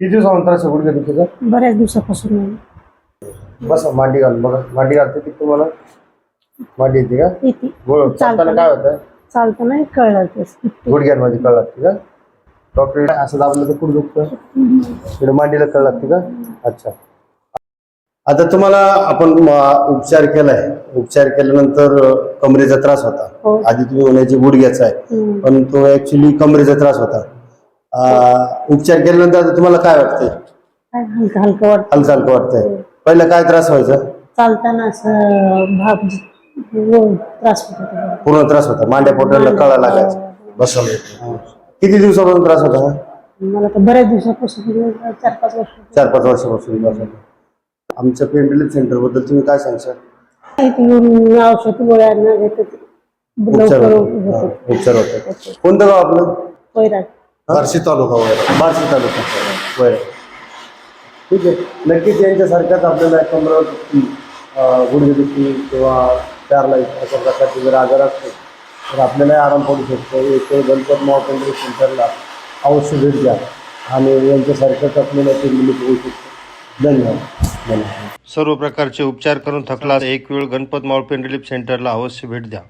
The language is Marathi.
किती दिवसानंतर आहे गुडघ्या दुखीचा बऱ्याच दिवसापासून बस मांडी घाल बघा. मांडी घालते ती तुम्हाला? मांडी येते का? येते. गोळ चालताना काय होतं? चालतं नाही कळलं ते. गुडघ्यांमध्ये कळ लागते का? डॉक्टर असं दाबलं तर कुठं दुखतं? इकडे मांडीला कळ लागते का? अच्छा. आता तुम्हाला आपण म, उपचार केलाय. उपचार केल्यानंतर अ, कमरेचा त्रास हो. होता आधी तुम्ही म्हणायचे गुडघ्याचा आहे. हम्म. पण तो ऍक्च्युली कमरेचा त्रास होता. उपचार केल्यानंतर आता तुम्हाला काय वाटतंय? काय हलकं हलकं वाटतं हलका हलका वाटतंय. पहिला काय त्रास व्हायचा? चालताना असं भाग व त्रास होत होता. पूर्ण त्रास होता. मांड्या पोटाला कळा लागायचा. बसवलं किती दिवसापासून त्रास होता हा? मला तर बऱ्याच दिवसापासून चार पाच वर्ष चार पाच वर्षापासून त्रास होता आमच्या पेन रिलीफ सेंटरबद्दल तुम्ही काय सांगशाल? येऊन औषध गोळ्या न घेत उपचार लवकर होतात. हा, होतं उपचार होतात. कोणतं गाव आपलं? बार्शी तालुका वैरा बार्शी तालुका. वैरा ठीक आहे. नक्कीच यांच्यासारख्याच आपल्याला कमरावरती गुडघेदुखी किंवा पॅरलाईज अशा प्रकारचे जर आजार असतील तर आपल्याला आराम पडू शकतो. एक गणपत महाकेंद्र सेंटरला अवश्य भेट द्या आणि यांच्यासारख्याच आपल्याला ते रिलीफ होऊ शकतो धन्यवाद. धन्यवाद. सर्व प्रकारचे उपचार करून थकला एक वेळ गणपत मावळ पेन रिलीफ सेंटरला अवश्य भेट द्या.